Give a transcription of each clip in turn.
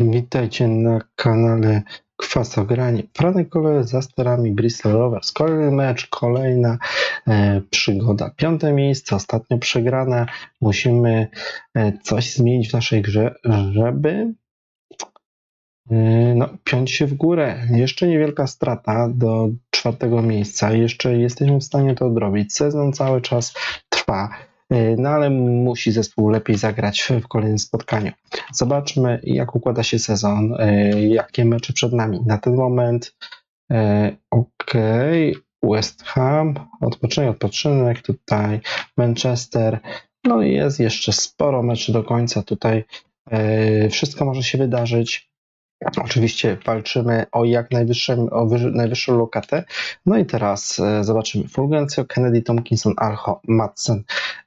witajcie na kanale Kwasogranie. Franek Kole za sterami Bristol Rovers. Kolejny mecz, kolejna e, przygoda. Piąte miejsce, ostatnio przegrane. Musimy e, coś zmienić w naszej grze, żeby e, no, piąć się w górę. Jeszcze niewielka strata do czwartego miejsca. Jeszcze jesteśmy w stanie to odrobić. Sezon cały czas trwa. E, No ale musi zespół lepiej zagrać w- kolejnym spotkaniu. Zobaczmy, jak układa się sezon, e, jakie mecze przed nami. Na ten moment, e, ok, West Ham, odpoczynek, odpoczynek, tutaj Manchester, no i jest jeszcze sporo meczy do końca tutaj. Wszystko może się wydarzyć. Oczywiście walczymy o jak najwyższą, o wyż, najwyższą lokatę. No i teraz zobaczymy. Fulgencio, Kennedy, Tomkinson, Alho, Madsen.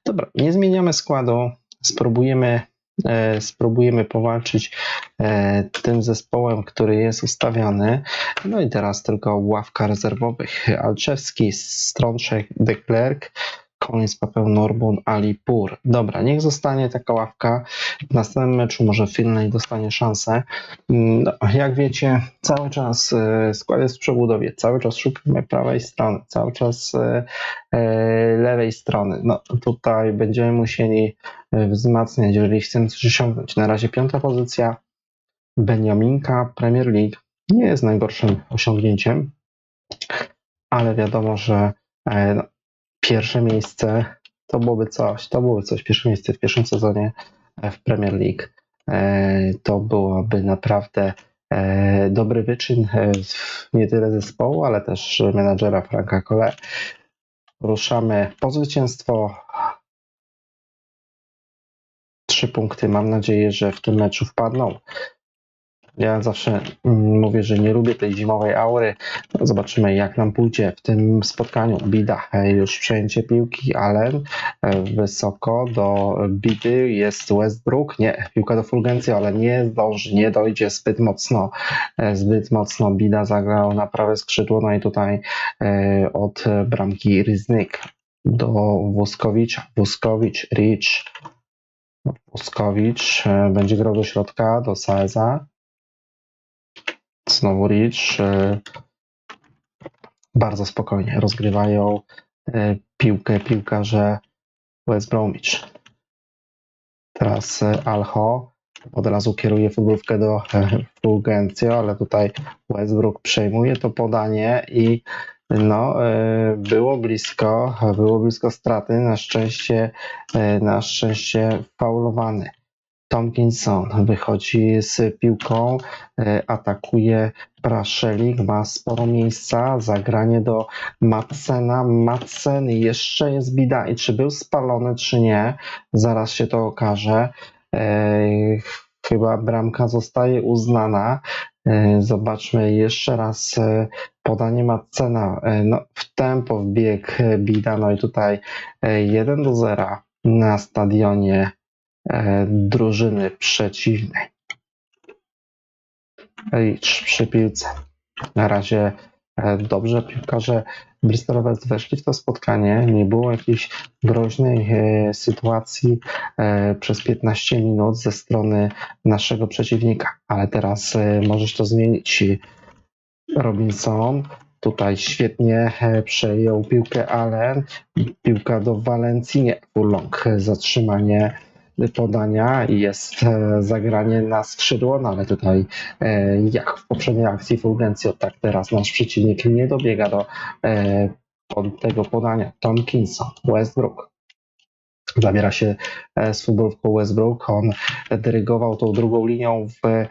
Dobra, nie zmieniamy składu. Spróbujemy, e, spróbujemy powalczyć e, tym zespołem, który jest ustawiony. No i teraz tylko ławka rezerwowych. Alczewski, Strączek, De Klerk, Collins, Papeł, Norbun, Ali, Pur. Dobra, niech zostanie taka ławka. W następnym meczu może Finlay dostanie szansę. Mm, No, jak wiecie, cały czas e, skład jest w przebudowie, cały czas szukamy prawej strony, cały czas e, e, lewej strony. No tutaj będziemy musieli wzmacniać, jeżeli chcemy coś osiągnąć. Na razie piąta pozycja, Beniaminka, Premier League nie jest najgorszym osiągnięciem, ale wiadomo, że no, pierwsze miejsce to byłoby coś, to byłoby coś, pierwsze miejsce w pierwszym sezonie e, w Premier League e, to byłoby naprawdę e, dobry wyczyn nie tyle zespołu, ale też menadżera Franka Cole. Ruszamy po zwycięstwo. Trzy punkty. Mam nadzieję, że w tym meczu wpadną. Ja zawsze mm, mówię, że nie lubię tej zimowej aury. No, zobaczymy, jak nam pójdzie w tym spotkaniu. Bida, już przejęcie piłki, Allen e, wysoko do Bidy jest Westbrook. Nie, piłka do Fulgencio, ale nie zdąży, nie dojdzie zbyt mocno. e, Zbyt mocno Bida zagrał na prawe skrzydło. No i tutaj e, od bramki Ryznyk do Wuskowicza. Wuskowicz, Rich. Wuskowicz e, będzie grał do środka, do Saeza. Znowu Rich. e, Bardzo spokojnie rozgrywają e, piłkę piłkarze West Bromwich. Teraz e, Alho od razu kieruje futbolówkę do Fulgencio, ale tutaj Westbrook przejmuje to podanie i no, było blisko, było blisko straty. Na szczęście, na szczęście faulowany. Tomkinson wychodzi z piłką, e, atakuje Praszelik, ma sporo miejsca, zagranie do Madsena. Madsen jeszcze jest bida i czy był spalony, czy nie, zaraz się to okaże. E, Chyba bramka zostaje uznana. E, Zobaczmy jeszcze raz podanie Madsena. E, No, w tempo wbiegł e, Bida, no i tutaj e, 1 do 0 na stadionie drużyny przeciwnej. Rich przy piłce. Na razie e, dobrze piłkarze Bristol Rovers weszli w to spotkanie. Nie było jakiejś groźnej e, sytuacji e, przez 15 minut ze strony naszego przeciwnika, ale teraz e, możesz to zmienić. Robinson tutaj świetnie e, przejął piłkę Allen. Piłka do Walencji, nie, Furlong, e, zatrzymanie podania i jest e, zagranie na skrzydło, no ale tutaj e, jak w poprzedniej akcji Fulgencio, tak teraz nasz przeciwnik nie dobiega do e, tego podania. Tomkinson, Westbrook. Zabiera się z futbolówką Westbrook. On dyrygował tą drugą linią w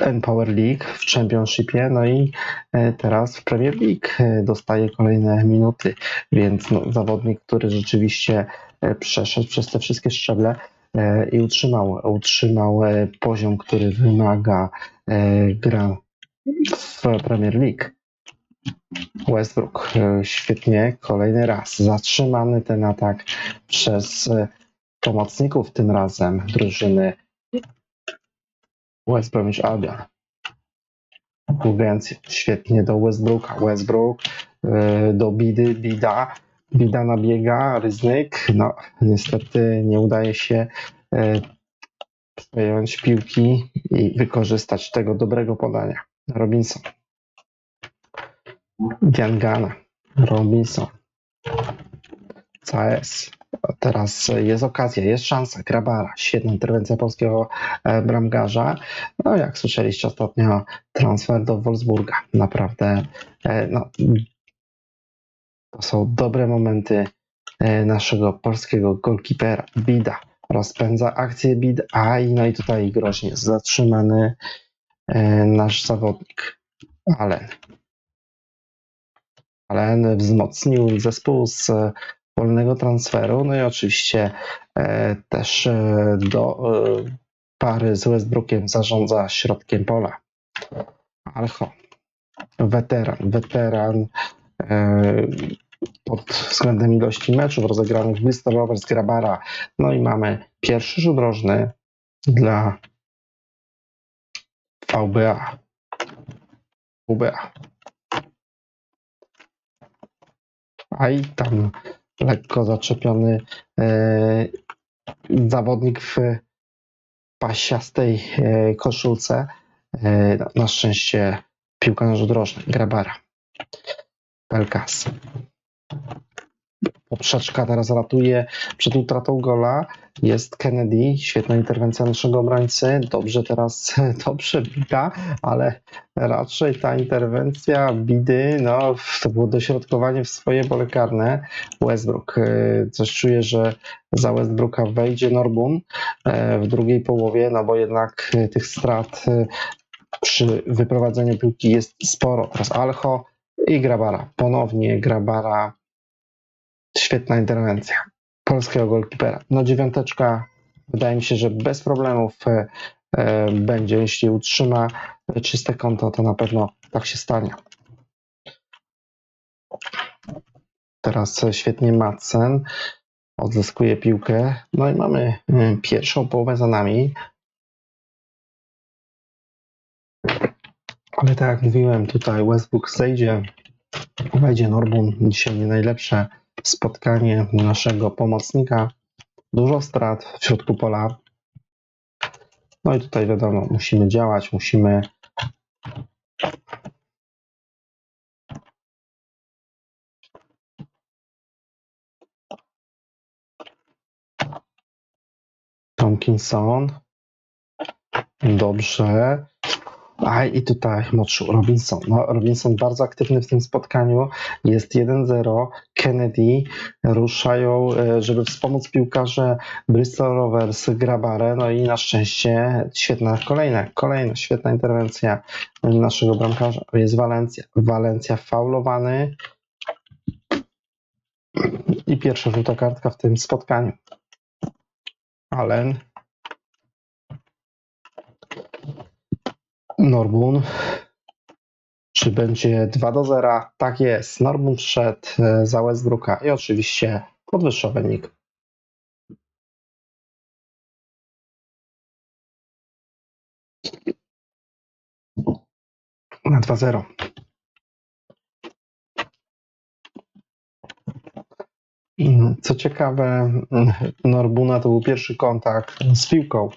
Empower League w Championshipie, no i e, teraz w Premier League e, dostaje kolejne minuty, więc no, zawodnik, który rzeczywiście e, przeszedł przez te wszystkie szczeble i utrzymał, utrzymał poziom, który wymaga gra w Premier League. Westbrook świetnie, kolejny raz zatrzymany ten atak przez pomocników tym razem drużyny West Bromwich Albion. Więc świetnie do Westbrooka. Westbrook e, do Bidy, Bida. Bida nabiega, Ryznyk. No, niestety nie udaje się e, przejąć piłki i wykorzystać tego dobrego podania. Robinson. Diangana. Robinson. CS. Teraz jest okazja, jest szansa. Grabara. Świetna interwencja polskiego e, bramkarza. No jak słyszeliście ostatnio, transfer do Wolfsburga. Naprawdę e, no, to są dobre momenty e, naszego polskiego golkipera. Bida rozpędza akcję Bid, a i no i tutaj groźnie zatrzymany e, nasz zawodnik Allen. Allen wzmocnił zespół z e, wolnego transferu, no i oczywiście e, też e, do e, pary z Westbrookiem zarządza środkiem pola. Alcho, weteran, weteran pod względem ilości meczów rozegranych Bristol Rovers Grabara. No i mamy pierwszy rzut rożny dla VBA. WBA. A i tam lekko zaczepiony e, zawodnik w pasiastej e, koszulce. E, na- szczęście piłka na rzut rożny. Grabara. Pelkas. Poprzeczka teraz ratuje przed utratą gola. Jest Kennedy, świetna interwencja naszego obrońcy. Dobrze teraz, dobrze bita, ale raczej ta interwencja Bidy, no to było dośrodkowanie w swoje pole karne. Westbrook, e, coś czuję, że za Westbrooka wejdzie Norbun e, w drugiej połowie, no bo jednak e, tych strat przy wyprowadzeniu piłki jest sporo. Teraz Alcho i Grabara. Ponownie Grabara Świetna interwencja polskiego golkipera. No dziewiąteczka, wydaje mi się, że bez problemów e, e, będzie, jeśli utrzyma czyste konto, to na pewno tak się stanie. Teraz e, świetnie Madsen odzyskuje piłkę. No i mamy pierwszą połowę za nami. Ale tak jak mówiłem, tutaj Westbrook zejdzie, wejdzie Norbun. Dzisiaj nie najlepsze spotkanie naszego pomocnika. Dużo strat w środku pola. No i tutaj wiadomo, musimy działać, musimy Tomkinson. Dobrze. A i tutaj moczu Robinson. No, Robinson bardzo aktywny w tym spotkaniu. Jest 1-0. Kennedy ruszają, e, żeby wspomóc piłkarze Bristol Rovers Grabare. No i na szczęście świetna kolejna, kolejna świetna interwencja naszego bramkarza. Jest Walencja. Walencja faulowany. I pierwsza żółta kartka w tym spotkaniu. Allen. Norbun. Czy będzie 2 do 0? Tak jest. Norbun wszedł e, za Westbrooka i oczywiście podwyższa wynik. Na 2-0. Mm, Co ciekawe, Norbuna to był pierwszy kontakt z piłką.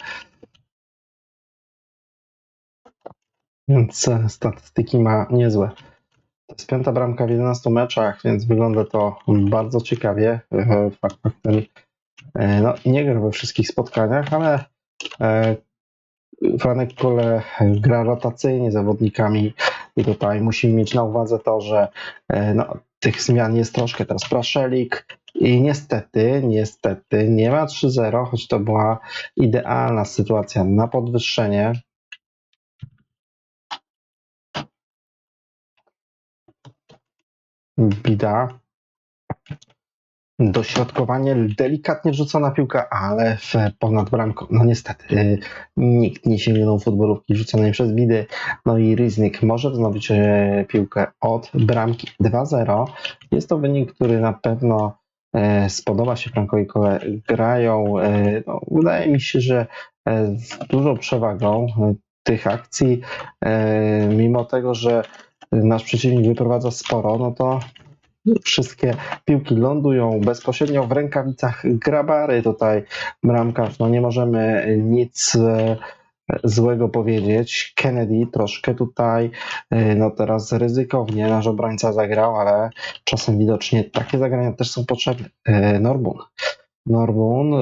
Więc statystyki ma niezłe. To jest piąta bramka w 11 meczach, więc wygląda to bardzo ciekawie. E, Fakt faktem, e, no, nie gra we wszystkich spotkaniach, ale e, Franek Kole gra rotacyjnie zawodnikami i tutaj musimy mieć na uwadze to, że no, tych zmian jest troszkę. Teraz Praszelik i niestety, niestety nie ma 3-0, choć to była idealna sytuacja na podwyższenie. Bida. Dośrodkowanie, delikatnie wrzucona piłka, ale w ponad bramką. No niestety, y, nikt nie sięgnął futbolówki rzuconej przez Bidy. No i Riznik może wznowić e, piłkę od bramki 2-0. Jest to wynik, który na pewno e, spodoba się Frankowi Kole. Grają, no, wydaje mi się, że z dużą przewagą tych akcji, mimo tego, że nasz przeciwnik wyprowadza sporo, no to wszystkie piłki lądują bezpośrednio w rękawicach Grabary. Tutaj bramkarz, no nie możemy nic e, złego powiedzieć. Kennedy troszkę tutaj, e, no teraz ryzykownie nasz obrońca zagrał, ale czasem widocznie takie zagrania też są potrzebne. E, Norbun. Norbun,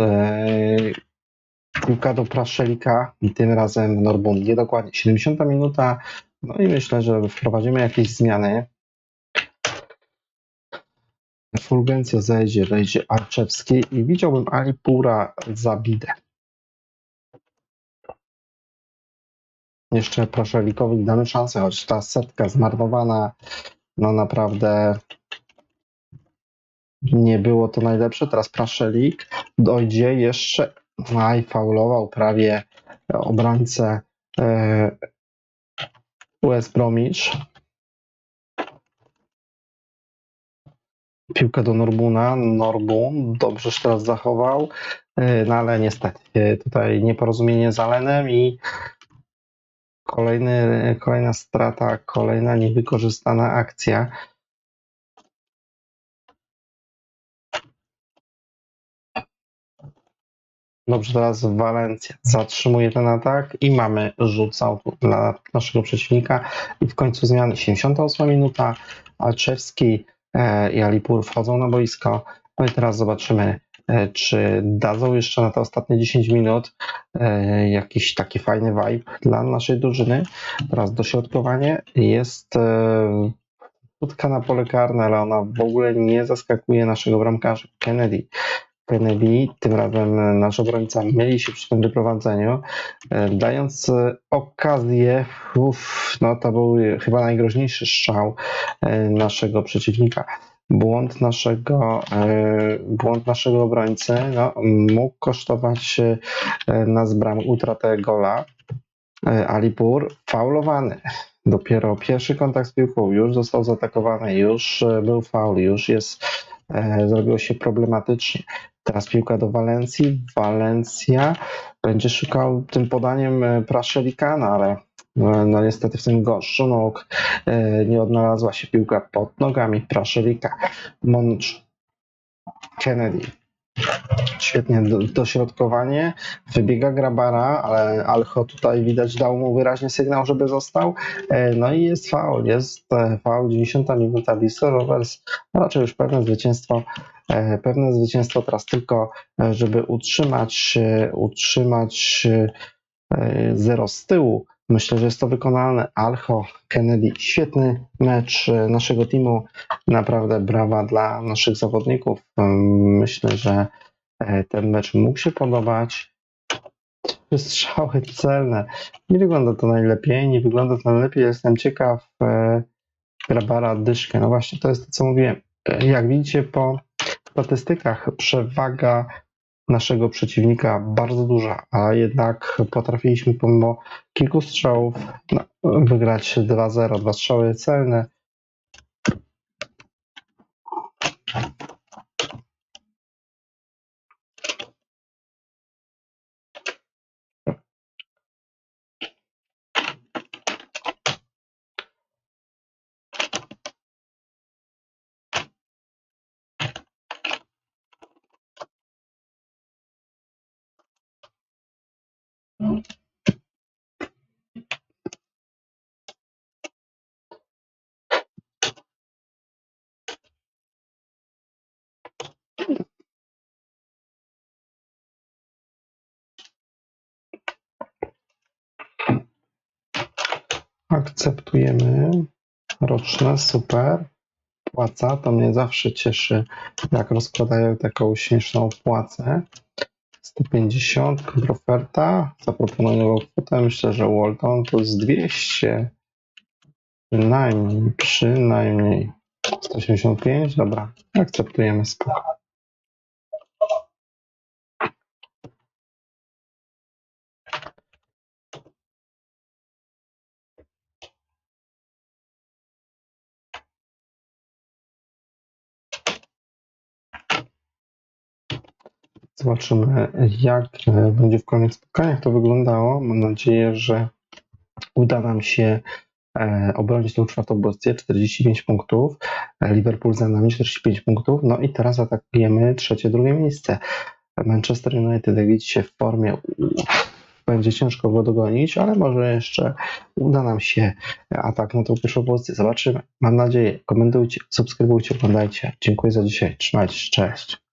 piłka do Praszelika i tym razem Norbun niedokładnie. 70 minuta, no i myślę, że wprowadzimy jakieś zmiany. Fulgencio zejdzie, wejdzie Arczewski i widziałbym Alipura za bidę. Jeszcze Praszelikowi damy szansę, choć ta setka zmarnowana, no naprawdę nie było to najlepsze. Teraz Praszelik dojdzie jeszcze, aj, faulował prawie obrońcę e, West Bromwich. Piłkę do Norbuna. Norbun dobrze się teraz zachował, e, no ale niestety e, tutaj nieporozumienie z Alenem i kolejny, kolejna strata, kolejna niewykorzystana akcja. Dobrze, teraz Walencja zatrzymuje ten atak i mamy rzut autu dla naszego przeciwnika. I w końcu zmiany. 78 minuta. Alczewski e, i Alipur wchodzą na boisko. No i teraz zobaczymy, e, czy dadzą jeszcze na te ostatnie 10 minut e, jakiś taki fajny vibe dla naszej drużyny. Teraz dośrodkowanie jest krótka na pole karne, ale ona w ogóle nie zaskakuje naszego bramkarza Kennedy. Kennedy, tym razem nasz obrońca myli się przy tym wyprowadzeniu, e, dając e, okazję, uff, no to był chyba najgroźniejszy strzał e, naszego przeciwnika. Błąd naszego, błąd naszego obrońcy no, mógł kosztować nas bram utratę gola. Alipur faulowany. Dopiero pierwszy kontakt z piłką już został zaatakowany, już był faul, już jest, zrobiło się problematycznie. Teraz piłka do Walencji. Walencja będzie szukał tym podaniem e, Praszelikana, ale e, no niestety w tym goszczu nóg e, nie odnalazła się piłka pod nogami Praszelika. Mącz Kennedy. Świetnie do, dośrodkowanie. Wybiega Grabara, ale Alcho tutaj widać dał mu wyraźny sygnał, żeby został. E, No i jest faul. Jest e, faul 90 minuta Bristol Rovers. Raczej już pewne zwycięstwo. e, Pewne zwycięstwo teraz tylko, żeby utrzymać, utrzymać zero z tyłu. Myślę, że jest to wykonalne. Alcho, Kennedy, świetny mecz e, naszego teamu. Naprawdę brawa dla naszych zawodników. Em, Myślę, że e, ten mecz mógł się podobać. Trzy Strzały celne. Nie wygląda to najlepiej, nie wygląda to najlepiej. Jestem ciekaw e, Grabara Dyszkę. No właśnie, to jest to, co mówiłem. E, Jak widzicie po statystykach, przewaga naszego przeciwnika bardzo duża, a jednak potrafiliśmy pomimo kilku strzałów no, wygrać 2-0, dwa strzały celne. Akceptujemy. Roczne, super. Płaca, to mnie zawsze cieszy, jak rozkładają taką śmieszną płacę. 150, kontroferta, zaproponuję nową kwotę, myślę, że Walton plus 200. Przynajmniej, przynajmniej. 185, dobra, akceptujemy, spoko. Zobaczymy, jak e, będzie w kolejnych spotkaniach to wyglądało. Mam nadzieję, że uda nam się e, obronić tą czwartą pozycję, 45 punktów. E, Liverpool za nami 45 punktów. No i teraz atakujemy trzecie, drugie miejsce. Manchester United, jak widzicie, w formie będzie ciężko go dogonić, ale może jeszcze uda nam się atak na tą pierwszą pozycję. Zobaczymy. Mam nadzieję. Komentujcie, subskrybujcie, oglądajcie. Dziękuję za dzisiaj. Trzymajcie się. Cześć.